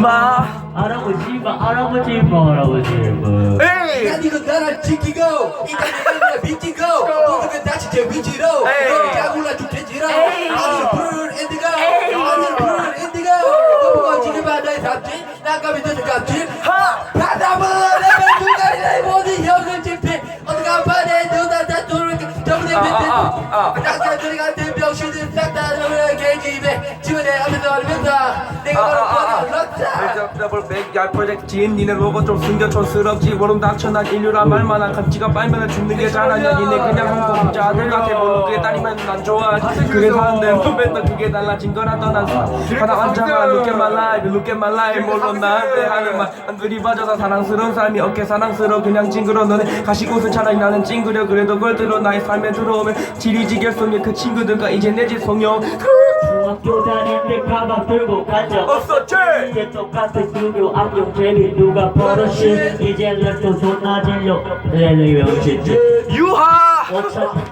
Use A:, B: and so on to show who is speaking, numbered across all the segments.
A: 마.
B: 할아버지 마 할아버지 마 할아버지 마.
A: 에이!
C: 난 이거 나라 지키고 이따가 비치고 모두가 다시 제 위치로 너를 짜골라 죽겠지로 아니 푸른 엔디고 아니 푸른 엔디고 너무가 지금 바다에 삽질 나가면 되는 값질 바다물 내가 누가리 내 모든 형을 집해 어디가 바다에 누나 다 돌아가 전부 내 뱉은 닭살들이 같은 병신들 싹다 개집에 지원해 앞에서 얼면다 내가 바로 뻗어 럭다
A: 더블 백야 프로젝트 니네 로고 좀 숨겨 촌스럽지. 모름 닥쳐 난 인류라 말만한 감지가 빨면 죽는 게 잘하냐 니네. 그냥 한국자들 같아. 물론 그게 딸이면 난 좋아하지 그게 사는데 너 맨날 그게 달라진 거라도 난 하나 앉아봐. look at my life. Look at my life. 물론 나한테 하는 말. 한둘이 빠져서 사랑스러운 삶이 어깨 사랑스러워. 그냥 찡그러 너네 가시곳은 차라리 나는 찡그려. 그래도 그걸 들어 나의 삶에 들어오면 지리지겠소니 그 친구들과 이제 내집 성령
B: 중 학교 다닐 때 가방 들고 간 적
A: 없었지?
B: 이제 똑같은 studio 안경 제비 누가 버릇이. 이제 랩도 존나 질려. 랩이 명시지.
A: 유하!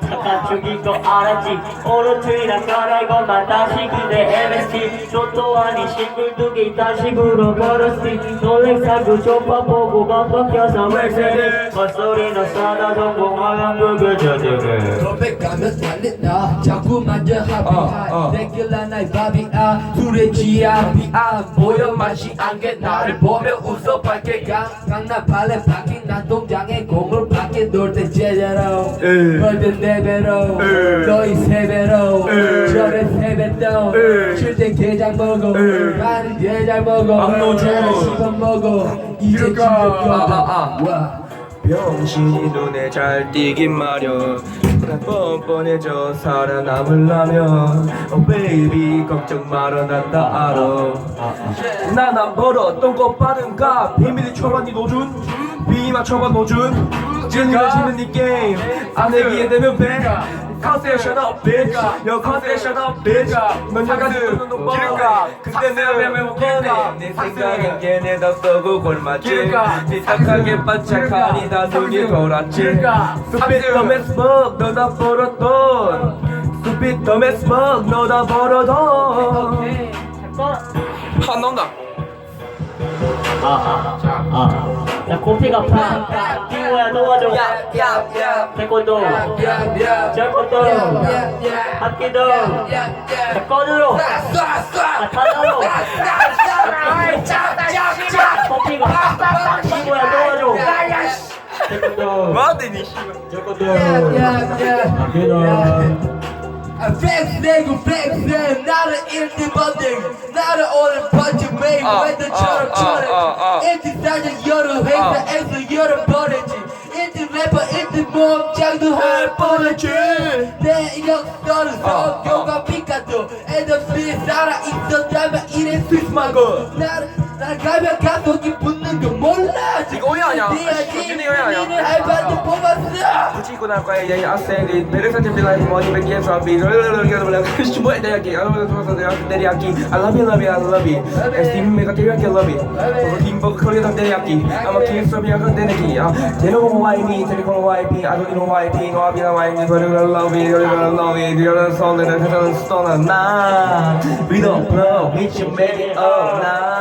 B: 잠깐 죽인 거 알았지? 오른쪽이랑 갈아이고만 다시 그대 MST 족도 아닌 싱글두개 이딴 식으로 걸었지 놀렉사고 조파 보고 맘먹혀서 멜세리 헛소리는 싸다 성공하면 그거
C: 컴백 가면 달린다. 자꾸 만져 하비하 데킬라 나의 바비야 술에 취한 비아 모여 마시 안개 나를 보며 웃어 밝게 강 강남 발레 파킹 난 동장에 공을 밖에 놀때 제대로. 벌든 네 배로. 너희 세 배로. 저래 세 배도. 쉴때 게장 먹어. 나는 게장 먹어. 나는 씹어 먹어. 이제 진짜
A: 아, 아,
C: 와.
A: 병신이 눈에 잘 띄긴 마련 난 뻔뻔해져 살아남으려면. Oh baby 걱정 말아 난다 알아. 나난 벌어 똥꼬 빠른가. 비밀이 니 노준. 비 맞춰봐 노준. 진이가 지는 니 게임. 안 내기에 되면 배. 컨셉 shut up bitch. 여 컨셉 shut up bitch. 넌 약간 놈 왜왜 뻔해 내 생각엔 걔네 다 썩고 골맞지 삐딱하게 반짝하니 다 눈이 돌았지 스피드 더맨 스먹 너다 벌었던 스피드 더맨 스먹 너다 벌어던 한 나온다
B: 아아아야 코피가 파 띵호야 도와줘. 태권도. 절권도. 합기도. 태권으로 타다로 코피가 띵호야 도와줘. 태권도. 절권도. 합기도
C: 플렉스 내고 플렉스 나를 1등 번등 나를 오늘 메이브
A: 아,
C: 웨더처럼
A: 아,
C: 쳐내
A: 아, 아.
C: 1등 사전 여름 행사에서 여름 버렸지 1등 래퍼 1등 몸짱도 할 뻔했지 내 역사는 성교가 피카도 에더스 살아있었다면 이래 스위스마고 나를 날 가면 감독이 붙는 거 몰라
A: 이거 오해 아니야. 준이 오해 아니야. 거야 야이 아세리 베르사 템빌라이 머니 베기에서 비 르르르르르르르 뭐야 대야기 아무래도 내가 내리야기 I love you love you I love you 에스팀 메가 대야기 love you 저거 팀버그 코리아 대야기 아마 키스업이 약간 되네기 아 데려고 와이미 데리고 와이피 아도니노 와이피 노아비나 와이미 버리고 love you 버리고 love you 리얼한 손들은 회사는 스토너 나 We don't blow 미친 make it up 나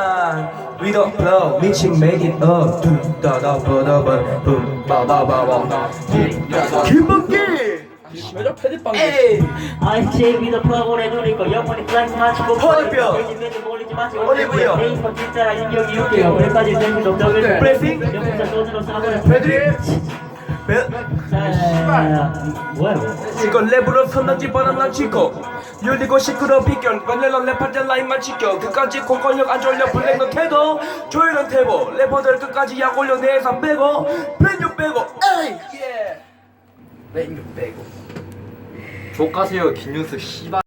A: We don't blow 미친 make it up. 둠다다바다바 붐바바바바 김범기! 여자 패드빵
C: 에이.
B: 아이 제비도 프로그램 누리고 영원히 플라이트 마치고
A: 허리뼈. 어디고요?
B: 에이퍼 진짜라 인격이 웃겨요. 오늘까지 생긴 동정을
A: 브레이싱?
B: 영국사 소주로 싸버려
A: 패드립
B: 뭐야
A: 이거? 랩으로 선단지 바나나 치고 열리고 시끄러 비견 관련한 랩할 라인만 지켜. 끝까지 공권력 안 졸려 블랙 너 태도. 조용한 태보 래퍼들 끝까지 약 올려 내 예산 빼고. 브랜뉴 빼고 에이
C: 예. 메뉴 빼고.
D: 족가세요 김윤수 씨발